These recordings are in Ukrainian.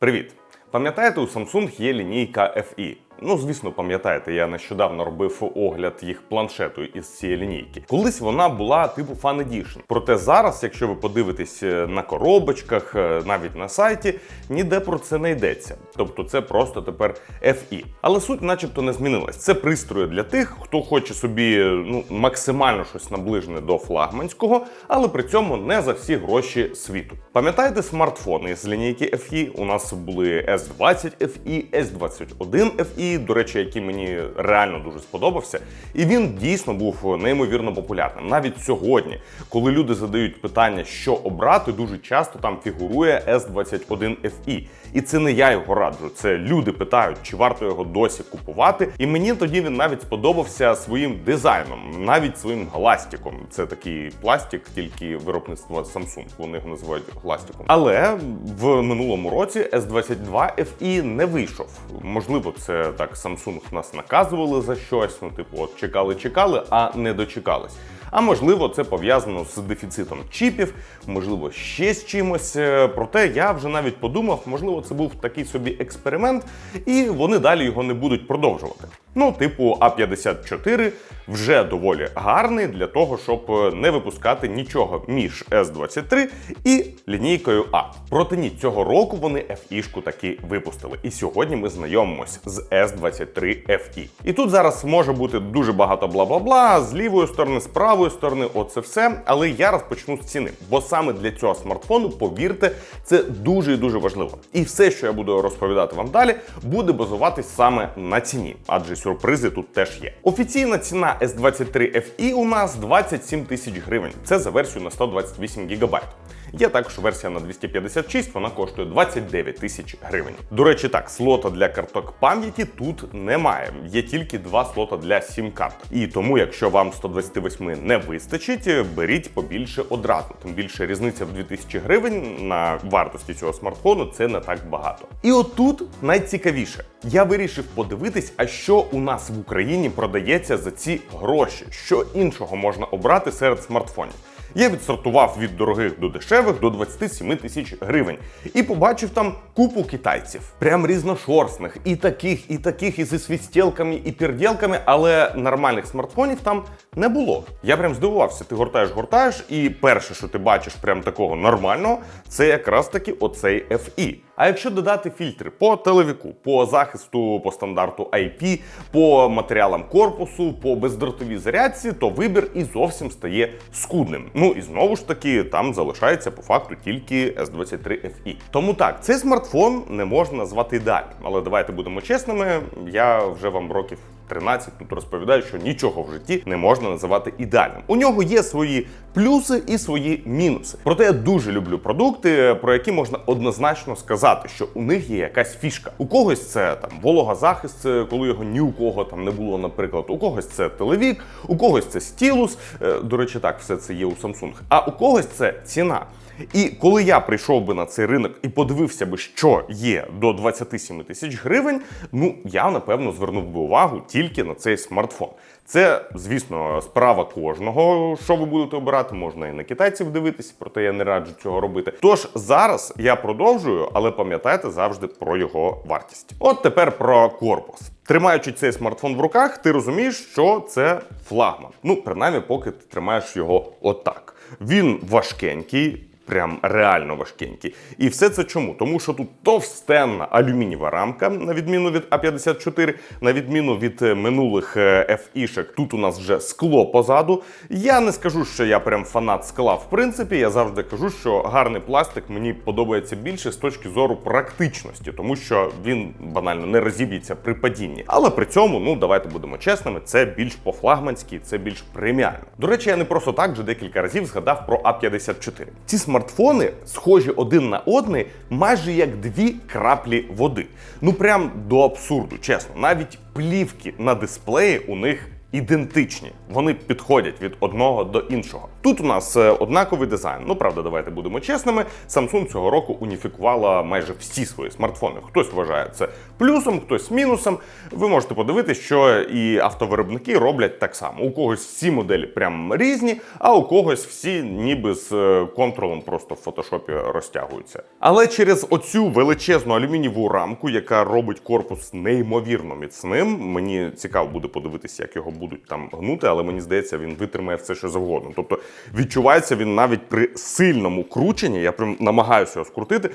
Привіт! Пам'ятаєте, у Samsung є лінійка FE? Ну, звісно, пам'ятаєте, я нещодавно робив огляд їх планшету із цієї лінійки. Колись вона була типу Fan Edition. Проте зараз, якщо ви подивитесь е, на коробочках, е, навіть на сайті, ніде про це не йдеться. Тобто це просто тепер FE. Але суть, начебто, не змінилась. Це пристрої для тих, хто хоче собі ну максимально щось наближене до флагманського, але при цьому не за всі гроші світу. Пам'ятаєте смартфони з лінійки FE? У нас були S20 FE, S21 FE, до речі, який мені реально дуже сподобався. І він дійсно був неймовірно популярним. Навіть сьогодні, коли люди задають питання, що обрати, дуже часто там фігурує S21 FE. І це не я його раджу. Це люди питають, чи варто його досі купувати. І мені тоді він навіть сподобався своїм дизайном, навіть своїм гластиком. Це такий пластик, тільки виробництво Samsung. Вони його називають гластиком. Але в минулому році S22 FE не вийшов. Можливо, це так Samsung нас наказували за щось. Ну, типу, от чекали, чекали, а не дочекались. А можливо, це пов'язано з дефіцитом чіпів, можливо, ще з чимось. Е, Проте я вже навіть подумав, можливо, це був такий собі експеримент, і вони далі його не будуть продовжувати. Ну, типу, А54 вже доволі гарний для того, щоб е, не випускати нічого між S23 і лінійкою А. Проте ні, цього року вони FE-шку таки випустили. І сьогодні ми знайомимось з S23 FE. І тут зараз може бути дуже багато бла-бла-бла, з лівої сторони, з правої сторони, оце все. Але я розпочну з ціни, бо саме для цього смартфону, повірте, це дуже і дуже важливо. І все, що я буду розповідати вам далі, буде базуватись саме на ціні, адже сюрпризи тут теж є. Офіційна ціна S23 FE у нас 27 тисяч гривень. Це за версію на 128 гігабайт. Є також версія на 256, вона коштує 29 тисяч гривень. До речі, так, слота для карток пам'яті тут немає. Є тільки два слота для сім-карт. І тому, якщо вам 128 не вистачить, беріть побільше одразу. Тим більше різниця в 2000 гривень на вартості цього смартфону це не так багато. І отут найцікавіше. Я вирішив подивитись, а що у нас в Україні продається за ці гроші, що іншого можна обрати серед смартфонів. Я відсортував від дорогих до дешевих до 27 тисяч гривень і побачив там купу китайців, прям різношорстних, і таких, і таких, і зі свістілками, і пірділками, але нормальних смартфонів там не було. Я прям здивувався. Ти гортаєш, гортаєш, і перше, що ти бачиш, прям такого нормального, це якраз таки оцей FE. А якщо додати фільтри по телевіку, по захисту по стандарту IP, по матеріалам корпусу, по бездротовій зарядці, то вибір і зовсім стає скудним. Ну і знову ж таки, там залишається по факту тільки S23 FE. Тому так, цей смартфон не можна назвати ідеальним, але давайте будемо чесними. Я вже вам років 13 тут розповідаю, що нічого в житті не можна називати ідеальним. У нього є свої плюси і свої мінуси. Проте я дуже люблю продукти, про які можна однозначно сказати, що у них є якась фішка. У когось це там вологозахист, це коли його ні у кого там не було, наприклад. У когось це телевік, у когось це стілус. Е, До речі, так все це є у Samsung. А у когось це ціна. І коли я прийшов би на цей ринок і подивився би, що є до 27 тисяч гривень, ну я напевно звернув би увагу тільки на цей смартфон. Це, звісно, справа кожного, що ви будете обирати. Можна і на китайців дивитися, проте я не раджу цього робити. Тож зараз я продовжую, але пам'ятайте завжди про його вартість. От тепер про корпус. Тримаючи цей смартфон в руках, ти розумієш, що це флагман. Ну, принаймні, поки ти тримаєш його отак. Він важкенький. Прям реально важкенький. І все це чому? Тому що тут товстенна алюмінієва рамка, на відміну від А54, на відміну від е, минулих е, FE-шек, тут у нас вже скло позаду. Я не скажу, що я прям фанат скла. В принципі, я завжди кажу, що гарний пластик мені подобається більше з точки зору практичності, тому що він банально не розіб'ється при падінні. Але при цьому, ну давайте будемо чесними, це більш по-флагманськи, це більш преміально. До речі, я не просто так вже декілька разів згадав про А54. Ці смартфони схожі один на одний, майже як дві краплі води. Ну прям до абсурду, чесно. Навіть плівки на дисплеї у них ідентичні. Вони підходять від одного до іншого. Тут у нас е, однаковий дизайн. Ну правда, давайте будемо чесними. Samsung цього року уніфікувала майже всі свої смартфони. Хтось вважає це плюсом, хтось мінусом. Ви можете подивитися, що і автовиробники роблять так само. У когось всі моделі прям різні, а у когось всі ніби з е, контролом просто в фотошопі розтягуються. Але через оцю величезну алюмінієву рамку, яка робить корпус неймовірно міцним, мені цікаво буде подивитися, як його будуть там гнути, але мені здається, він витримає все, що завгодно. Тобто відчувається він навіть при сильному крученні, я прям намагаюся його скрутити,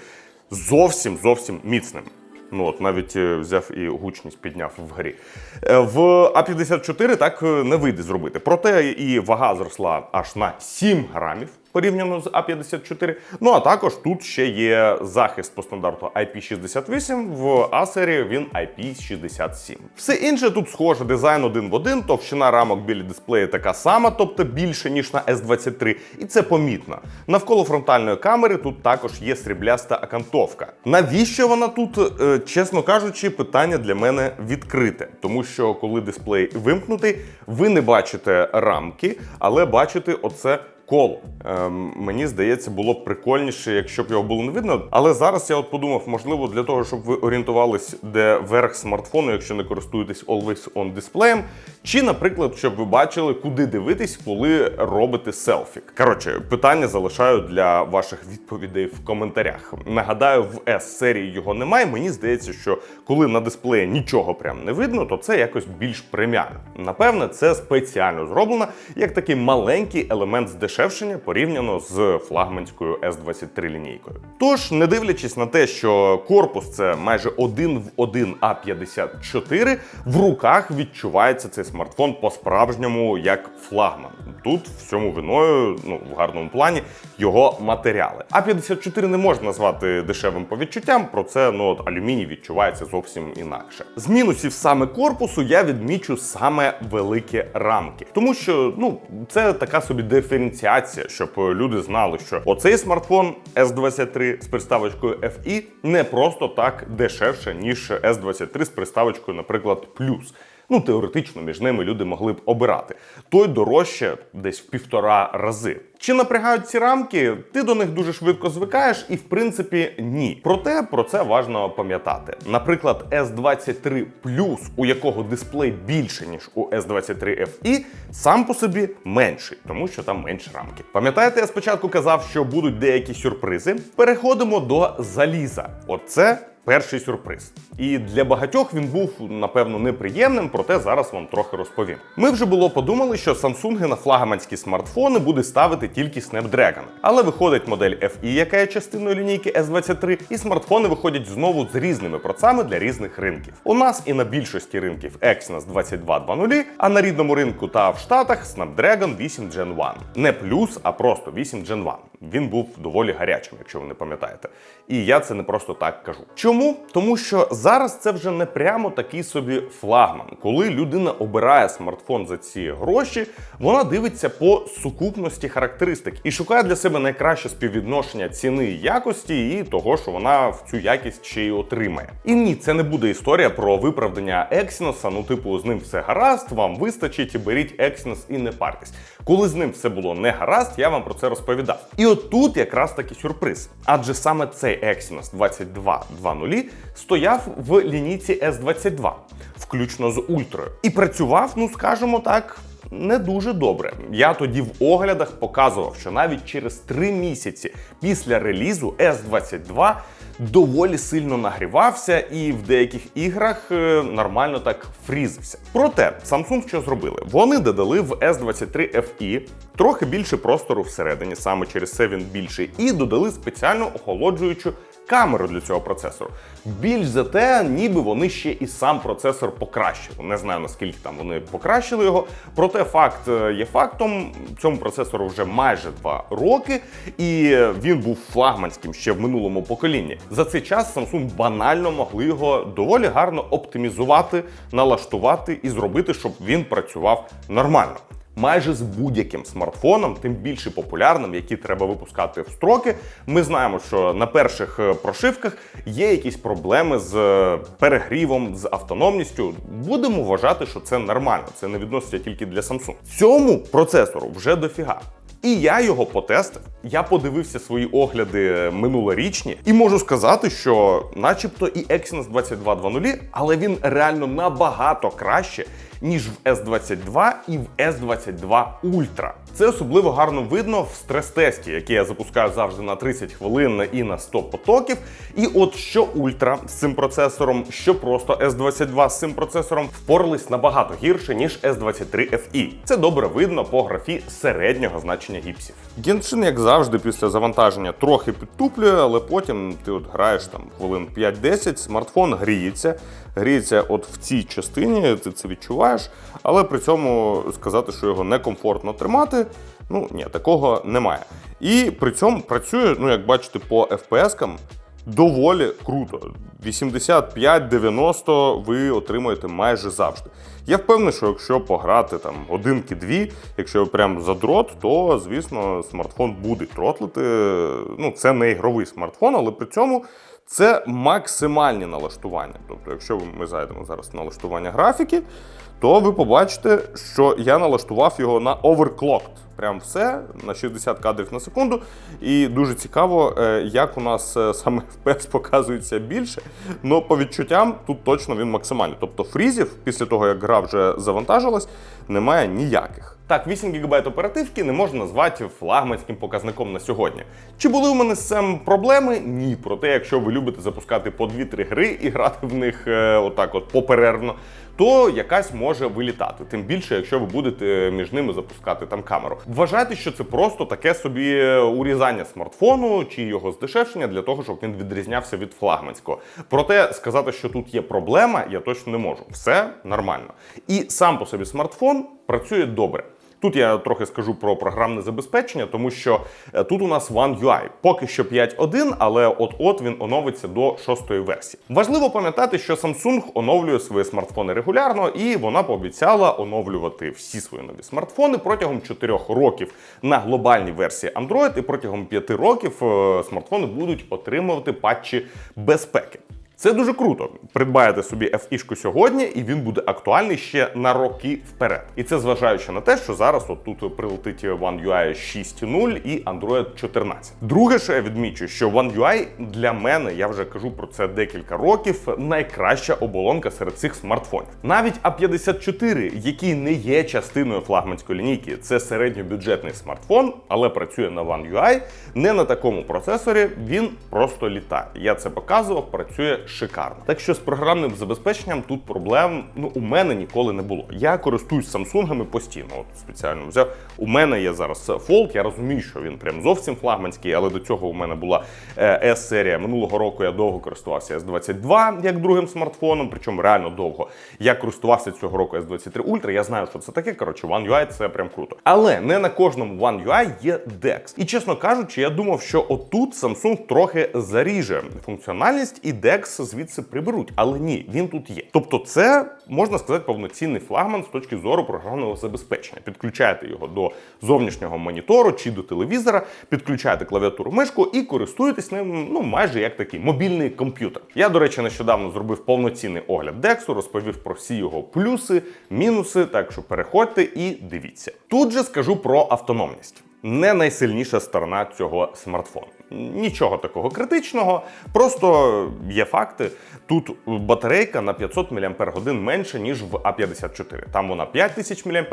зовсім зовсім міцним. Ну от навіть е, взяв і гучність підняв в грі. Е, В А54 так е, не вийде зробити. Проте і вага зросла аж на 7 грамів порівняно з А54. Ну а також тут ще є захист по стандарту IP68, в А серії він IP67. Все інше тут схоже, дизайн один в один, товщина рамок біля дисплею така сама, тобто більше ніж на S23, і це помітно. Навколо фронтальної камери тут також є срібляста окантовка. Навіщо вона тут? Е, Чесно кажучи, питання для мене відкрите, тому що коли дисплей вимкнутий, ви не бачите рамки, але бачите оце. Коло ем, мені здається, було б прикольніше, якщо б його було не видно. Але зараз я от подумав, можливо, для того, щоб ви орієнтувались, де верх смартфону, якщо не користуєтесь Always On дисплеєм, чи, наприклад, щоб ви бачили, куди дивитись, коли робите селфі. Коротше, питання залишаю для ваших відповідей в коментарях. Нагадаю, в S серії його немає. Мені здається, що коли на дисплеї нічого прям не видно, то це якось більш преміально. Напевне, це спеціально зроблено як такий маленький елемент здешевлення порівняно з флагманською S23 лінійкою. Тож, не дивлячись на те, що корпус це майже один в один А54, в руках відчувається цей смартфон по-справжньому як флагман. Тут всьому виною, ну в гарному плані, його матеріали. А54 не можна назвати дешевим по відчуттям, про це ну от алюміній відчувається зовсім інакше. З мінусів саме корпусу я відмічу саме великі рамки, тому що ну це така собі диференціація, щоб люди знали, що оцей смартфон S23 з приставочкою FE не просто так дешевше, ніж S23 з приставочкою, наприклад, плюс. Ну, теоретично між ними люди могли б обирати. Той дорожче десь в півтора рази. Чи напрягають ці рамки? Ти до них дуже швидко звикаєш, і в принципі ні. Проте про це важливо пам'ятати. Наприклад, S23 Plus, у якого дисплей більше ніж у S23 FE, сам по собі менший, тому що там менше рамки. Пам'ятаєте, я спочатку казав, що будуть деякі сюрпризи. Переходимо до заліза. Оце перший сюрприз. І для багатьох він був напевно неприємним, проте зараз вам трохи розповім. Ми вже було подумали, що Samsung на флагманські смартфони буде ставити тільки Snapdragon. Але виходить модель FE, яка є частиною лінійки S23, і смартфони виходять знову з різними процесами для різних ринків. У нас і на більшості ринків Exynos 2220, а на рідному ринку та в Штатах Snapdragon 8 Gen 1. Не плюс, а просто 8 Gen 1. Він був доволі гарячим, якщо ви не пам'ятаєте. І я це не просто так кажу. Чому? Тому що зараз це вже не прямо такий собі флагман. Коли людина обирає смартфон за ці гроші, вона дивиться по сукупності характеристик і шукає для себе найкраще співвідношення ціни і якості і того, що вона в цю якість ще й отримає. І ні, це не буде історія про виправдання Exynos, ну типу з ним все гаразд, вам вистачить, і беріть Exynos і не парьтесь. Коли з ним все було не гаразд, я вам про це розповідав. І тут якраз таки сюрприз. Адже саме цей Exynos 2220 стояв в лінійці S22, включно з ультрою. І працював, ну скажімо так. Не дуже добре. Я тоді в оглядах показував, що навіть через 3 місяці після релізу S22 доволі сильно нагрівався і в деяких іграх е, нормально так фрізився. Проте Samsung що зробили? Вони додали в S23 FE трохи більше простору всередині, саме через це він більший, і додали спеціально охолоджуючу камеру для цього процесору. Більш за те, ніби вони ще і сам процесор покращили. Не знаю наскільки там вони покращили його. Проте факт е, є фактом. Цьому процесору вже майже два роки, і він був флагманським ще в минулому поколінні. За цей час Samsung банально могли його доволі гарно оптимізувати, налаштувати і зробити, щоб він працював нормально. Майже з будь-яким смартфоном, тим більше популярним, які треба випускати в строки. Ми знаємо, що на перших е, прошивках є якісь проблеми з е, перегрівом, з автономністю. Будемо вважати, що це нормально. Це не відноситься тільки для Samsung. Цьому процесору вже дофіга. І я його потестив. Я подивився свої огляди минулорічні, і можу сказати, що, начебто, і Exynos 2200, але він реально набагато краще, ніж в S22 і в S22 Ultra. Це особливо гарно видно в стрес-тесті, який я запускаю завжди на 30 хвилин і на 100 потоків. І от що Ultra з цим процесором, що просто S22 з цим процесором впорались набагато гірше, ніж S23 FE. Це добре видно по графі середнього значення гіпсів. Genshin, як завжди, після завантаження трохи підтуплює, але потім ти от граєш там хвилин 5-10, смартфон гріється. Гріється от в цій частині, ти це відчуваєш, але при цьому сказати, що його некомфортно тримати, ну ні, такого немає. І при цьому працює, ну як бачите, по FPS-кам доволі круто. 85-90 ви отримуєте майже завжди. Я впевнений, що якщо пограти там годинки-дві, якщо ви прям задрот, то звісно смартфон буде тротлити. Ну, це не ігровий смартфон, але при цьому це максимальні налаштування. Тобто, якщо ми зайдемо зараз в налаштування графіки, то ви побачите, що я налаштував його на overclocked. Прям все на 60 кадрів на секунду. І дуже цікаво, е, як у нас е, саме FPS показується більше. але по відчуттям тут точно він максимальний. Тобто фрізів після того, як гра вже завантажилась, немає ніяких. Так, 8 ГБ оперативки не можна назвати флагманським показником на сьогодні. Чи були у мене з цим проблеми? Ні. Проте, якщо ви любите запускати по 2-3 гри і грати в них е, отак от поперервно, то якась може вилітати. Тим більше, якщо ви будете між ними запускати там камеру. Вважайте, що це просто таке собі урізання смартфону чи його здешевшення для того, щоб він відрізнявся від флагманського. Проте сказати, що тут є проблема, я точно не можу. Все нормально. І сам по собі смартфон працює добре. Тут я трохи скажу про програмне забезпечення, тому що е, тут у нас One UI. Поки що 5.1, але от-от він оновиться до шостої версії. Важливо пам'ятати, що Samsung оновлює свої смартфони регулярно, і вона пообіцяла оновлювати всі свої нові смартфони протягом 4 років на глобальній версії Android, і протягом 5 років е, смартфони будуть отримувати патчі безпеки. Це дуже круто. Придбаєте собі FE-шку сьогодні, і він буде актуальний ще на роки вперед. І це зважаючи на те, що зараз от тут прилетить One UI 6.0 і Android 14. Друге, що я відмічу, що One UI для мене, я вже кажу про це декілька років, найкраща оболонка серед цих смартфонів. Навіть A54, який не є частиною флагманської лінійки, це середньобюджетний смартфон, але працює на One UI, не на такому процесорі, він просто літає. Я це показував, працює шикарно. Так що з програмним забезпеченням тут проблем ну у мене ніколи не було. Я користуюсь самсунгами постійно. От спеціально взяв. У мене є зараз Fold, Я розумію, що він прям зовсім флагманський, але до цього у мене була е, S-серія. Минулого року я довго користувався S22 як другим смартфоном, причому реально довго. Я користувався цього року S23 Ultra. Я знаю, що це таке. Коротше, One UI це прям круто. Але не на кожному One UI є DeX. І чесно кажучи, я думав, що отут Samsung трохи заріже функціональність і DeX звідси приберуть. Але ні, він тут є. Тобто, це можна сказати повноцінний флагман з точки зору програмного забезпечення. Підключаєте його до зовнішнього монітору чи до телевізора, підключаєте клавіатуру мишку і користуєтесь ним ну майже як такий мобільний комп'ютер. Я, до речі, нещодавно зробив повноцінний огляд Дексу, розповів про всі його плюси, мінуси. Так що переходьте і дивіться. Тут же скажу про автономність. Не найсильніша сторона цього смартфону. Нічого такого критичного, просто є факти. Тут батарейка на 500 мАч менше, ніж в А54. Там вона 5000 мАч,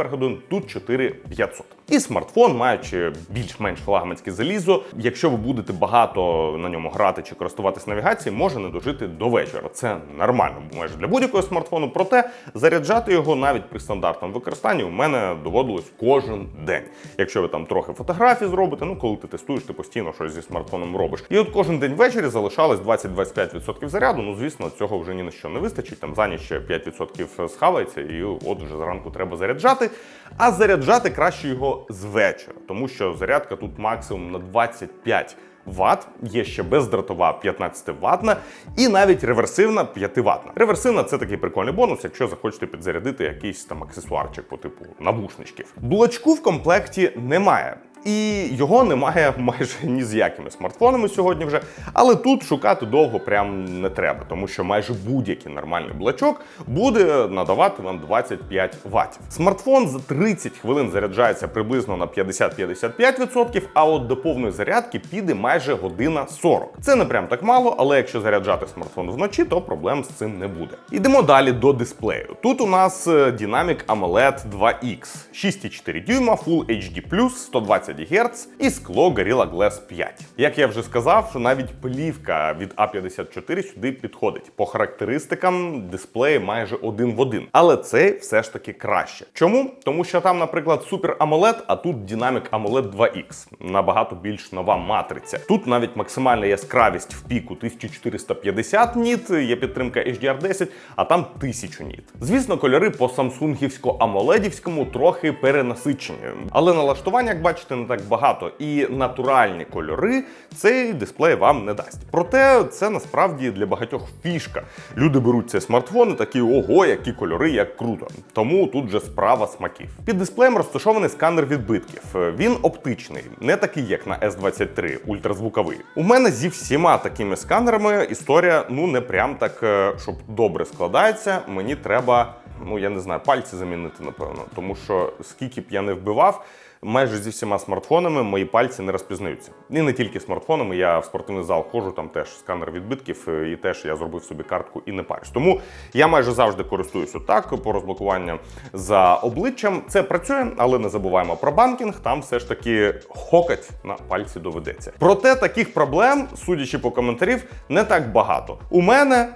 тут 4500. І смартфон, маючи більш-менш флагманське залізо, якщо ви будете багато на ньому грати чи користуватись навігацією, може не дожити до вечора. Це нормально, майже для будь-якого смартфону. Проте заряджати його навіть при стандартному використанні у мене доводилось кожен день. Якщо ви там трохи фотографій зробите, ну коли ти тестуєш, ти постійно щось зі смартфоном робиш. І от кожен день ввечері залишалось 20-25% заряду. Ну звісно, цього вже ні на що не вистачить. Там за ніч ще 5% схавається, і от вже зранку треба заряджати. А заряджати краще його з вечора, тому що зарядка тут максимум на 25 Вт, є ще бездротова 15 ватна і навіть реверсивна 5 ватна. Реверсивна це такий прикольний бонус, якщо захочете підзарядити якийсь там аксесуарчик по типу навушничків. Блочку в комплекті немає. І його немає майже ні з якими смартфонами сьогодні вже. Але тут шукати довго прям не треба, тому що майже будь-який нормальний блочок буде надавати вам 25 Вт. Смартфон за 30 хвилин заряджається приблизно на 50-55%, а от до повної зарядки піде майже година 40. Це не прям так мало, але якщо заряджати смартфон вночі, то проблем з цим не буде. Ідемо далі до дисплею. Тут у нас е, Dynamic AMOLED 2X, 6,4 дюйма, Full HD+, 120 Гц і скло Gorilla Glass 5. Як я вже сказав, що навіть плівка від A54 сюди підходить. По характеристикам дисплей майже один в один. Але цей все ж таки краще. Чому? Тому що там, наприклад, Super AMOLED, а тут Dynamic AMOLED 2X. Набагато більш нова матриця. Тут навіть максимальна яскравість в піку 1450 ніт, є підтримка HDR10, а там 1000 ніт. Звісно, кольори по самсунгівсько амоледівському трохи перенасичені, але налаштування, як бачите, не так багато. І натуральні кольори цей дисплей вам не дасть. Проте це насправді для багатьох фішка. Люди беруть цей смартфон і такі ого, які кольори, як круто. Тому тут же справа смаків. Під дисплеєм розташований сканер відбитків. Він оптичний, не такий, як на S23, ультразвуковий. У мене зі всіма такими сканерами історія ну не прям так, е, щоб добре складається. Мені треба, ну я не знаю, пальці замінити, напевно, тому що скільки б я не вбивав. Майже зі всіма смартфонами мої пальці не розпізнаються. І не тільки смартфонами, я в спортивний зал ходжу, там теж сканер відбитків, е, і теж я зробив собі картку і не парюсь. Тому я майже завжди користуюсь отак по розблокуванню за обличчям. Це працює, але не забуваємо про банкінг. Там все ж таки хокать на пальці доведеться. Проте таких проблем, судячи по коментарів, не так багато. У мене,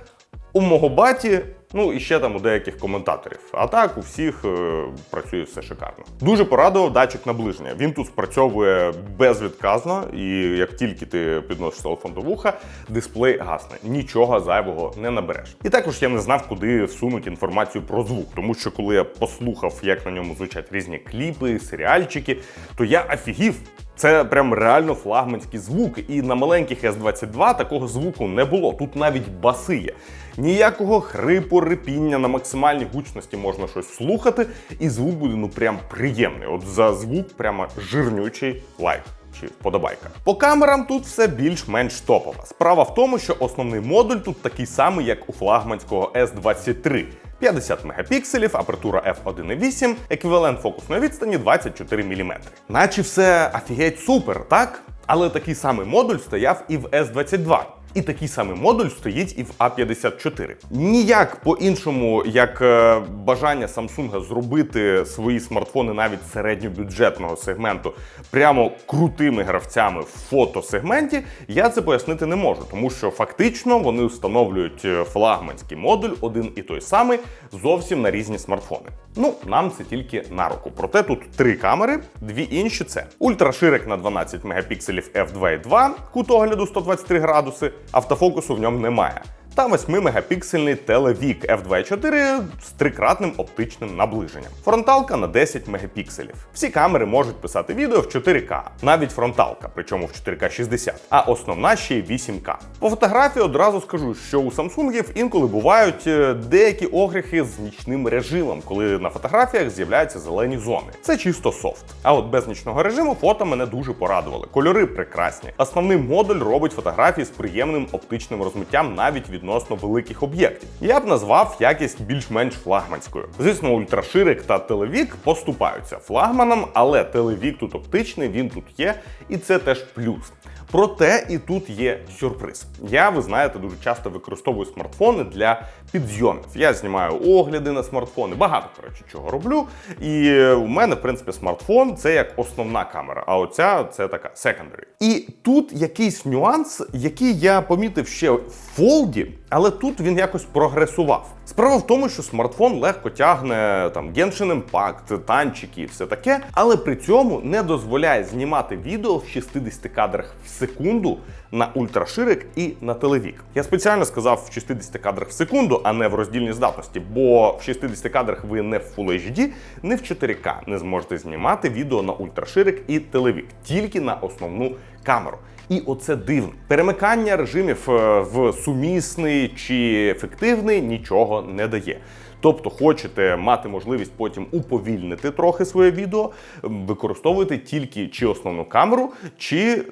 у мого баті. Ну і ще там у деяких коментаторів. А так у всіх е, працює все шикарно. Дуже порадував датчик наближення. Він тут спрацьовує безвідказно, і як тільки ти підносиш телефон до вуха, дисплей гасне. Нічого зайвого не набереш. І також я не знав, куди всунуть інформацію про звук, тому що коли я послухав, як на ньому звучать різні кліпи, серіальчики, то я офігів. Це прям реально флагманський звук, і на маленьких S22 такого звуку не було. Тут навіть баси є. Ніякого хрипу, рипіння на максимальній гучності можна щось слухати, і звук буде ну прям приємний. От за звук прямо жирнючий лайк. Чи вподобайка. По камерам тут все більш-менш топово. Справа в тому, що основний модуль тут такий самий, як у флагманського S23. 50 мегапікселів, апертура f1.8, еквівалент фокусної відстані 24 мм. Наче все офігеть супер, так? Але такий самий модуль стояв і в S22. І такий самий модуль стоїть і в А54. Ніяк по-іншому, як е, бажання Samsung зробити свої смартфони навіть середньобюджетного сегменту прямо крутими гравцями в фотосегменті, я це пояснити не можу, тому що фактично вони встановлюють е, флагманський модуль, один і той самий, зовсім на різні смартфони. Ну, нам це тільки на руку. Проте тут три камери, дві інші це ультраширик на 12 мегапікселів f2.2, кут огляду 123 градуси, автофокусу в ньому немає. Та 8-мегапіксельний телевік f2.4 з трикратним оптичним наближенням. Фронталка на 10 мегапікселів. Всі камери можуть писати відео в 4К, навіть фронталка, причому в 4К 60, а основна ще й 8К. По фотографії одразу скажу, що у Samsung інколи бувають е, деякі огріхи з нічним режимом, коли на фотографіях з'являються зелені зони. Це чисто софт. А от без нічного режиму фото мене дуже порадували. Кольори прекрасні. Основний модуль робить фотографії з приємним оптичним розмиттям навіть відносно великих об'єктів. Я б назвав якість більш-менш флагманською. Звісно, ультраширик та телевік поступаються флагманам, але телевік тут оптичний, він тут є, і це теж плюс. Проте і тут є сюрприз. Я, ви знаєте, дуже часто використовую смартфони для підзйомів. Я знімаю огляди на смартфони, багато коротше чого роблю. І у мене, в принципі, смартфон це як основна камера, а оця це така secondary. І тут якийсь нюанс, який я помітив ще в фолді, але тут він якось прогресував. Справа в тому, що смартфон легко тягне там Genshin Impact, танчики і все таке, але при цьому не дозволяє знімати відео в 60 кадрах в секунду на ультраширик і на телевік. Я спеціально сказав в 60 кадрах в секунду, а не в роздільній здатності, бо в 60 кадрах ви не в Full HD, не в 4К не зможете знімати відео на ультраширик і телевік, тільки на основну камеру. І оце дивно. Перемикання режимів е, в сумісний чи ефективний нічого не дає. Тобто, хочете мати можливість потім уповільнити трохи своє відео, використовуйте тільки чи основну камеру, чи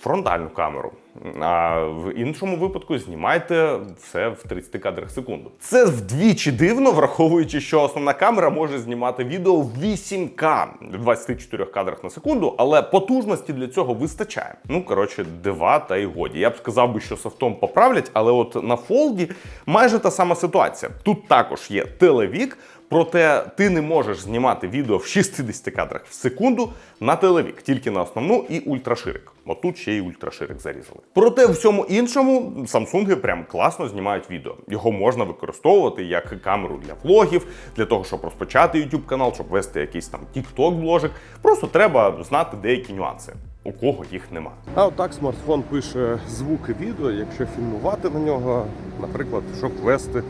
фронтальну камеру. А в іншому випадку знімайте все в 30 кадрах в секунду. Це вдвічі дивно, враховуючи, що основна камера може знімати відео в 8К в 24 кадрах на секунду, але потужності для цього вистачає. Ну коротше, дива та й годі. Я б сказав би, що софтом поправлять, але от на фолді майже та сама ситуація. Тут також є телевік. Проте ти не можеш знімати відео в 60 кадрах в секунду на телевік, тільки на основну і ультраширик. Отут ще й ультраширик зарізали. Проте в всьому іншому Samsung прям класно знімають відео. Його можна використовувати як камеру для влогів, для того, щоб розпочати YouTube канал, щоб вести якийсь там TikTok бложик. Просто треба знати деякі нюанси. У кого їх нема. А отак смартфон пише звуки відео, якщо фільмувати на нього, наприклад, щоб вести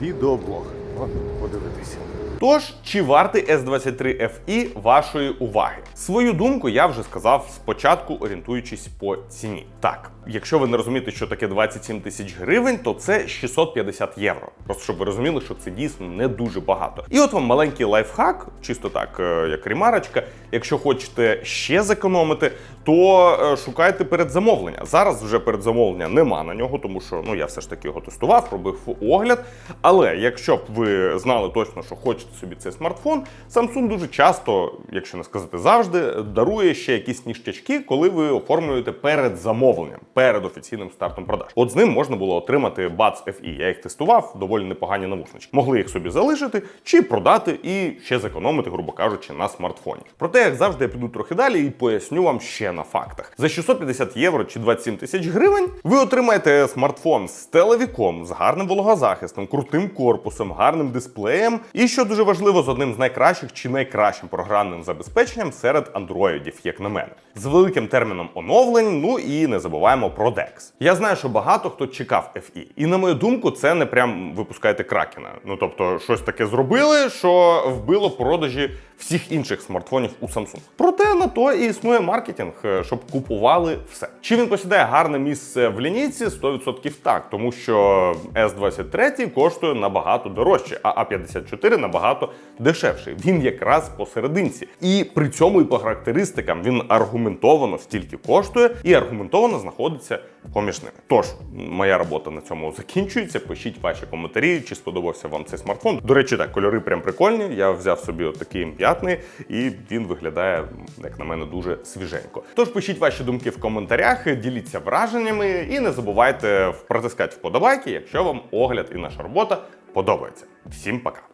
відеоблог. Можна подивитися. Тож, чи вартий S23 FE вашої уваги? Свою думку я вже сказав спочатку, орієнтуючись по ціні. Так, якщо ви не розумієте, що таке 27 тисяч гривень, то це 650 євро. Просто щоб ви розуміли, що це дійсно не дуже багато. І от вам маленький лайфхак, чисто так, е, як ремарочка. Якщо хочете ще зекономити, то е, шукайте передзамовлення. Зараз вже передзамовлення нема на нього, тому що ну я все ж таки його тестував, робив огляд. Але якщо б ви знали точно, що хочете собі цей смартфон, Samsung дуже часто, якщо не сказати завжди, дарує ще якісь ніштячки, коли ви оформлюєте перед замовленням, перед офіційним стартом продаж. От з ним можна було отримати Buds FE. Я їх тестував, доволі непогані навушнички. Могли їх собі залишити чи продати і ще зекономити, грубо кажучи, на смартфоні. Проте, як завжди, я піду трохи далі і поясню вам ще на фактах. За 650 євро чи 27 тисяч гривень ви отримаєте смартфон з телевіком, з гарним вологозахистом, крутим корпусом, гарним дисплеєм і, що дуже важливо, з одним з найкращих чи найкращим програмним забезпеченням серед андроїдів, як на мене, з великим терміном оновлень. Ну і не забуваємо про DeX. Я знаю, що багато хто чекав FE. І на мою думку, це не прям випускайте кракена. Ну тобто, щось таке зробили, що вбило продажі всіх інших смартфонів у Samsung. Проте на то і існує маркетинг, е, щоб купували все. Чи він посідає гарне місце в лінійці? 100% так, тому що S23 коштує набагато дорожче, а A54 набагато дешевший. Він якраз посерединці. І при цьому і по характеристикам він аргументовано стільки коштує і аргументовано знаходиться поміж ними. Тож, моя робота на цьому закінчується. Пишіть ваші коментарі, чи сподобався вам цей смартфон. До речі, так, кольори прям прикольні. Я взяв собі отакий м'ятний, і він виглядає, як на мене, дуже свіженько. Тож пишіть ваші думки в коментарях, діліться враженнями і не забувайте протискати вподобайки, якщо вам огляд і наша робота подобається. Всім пока!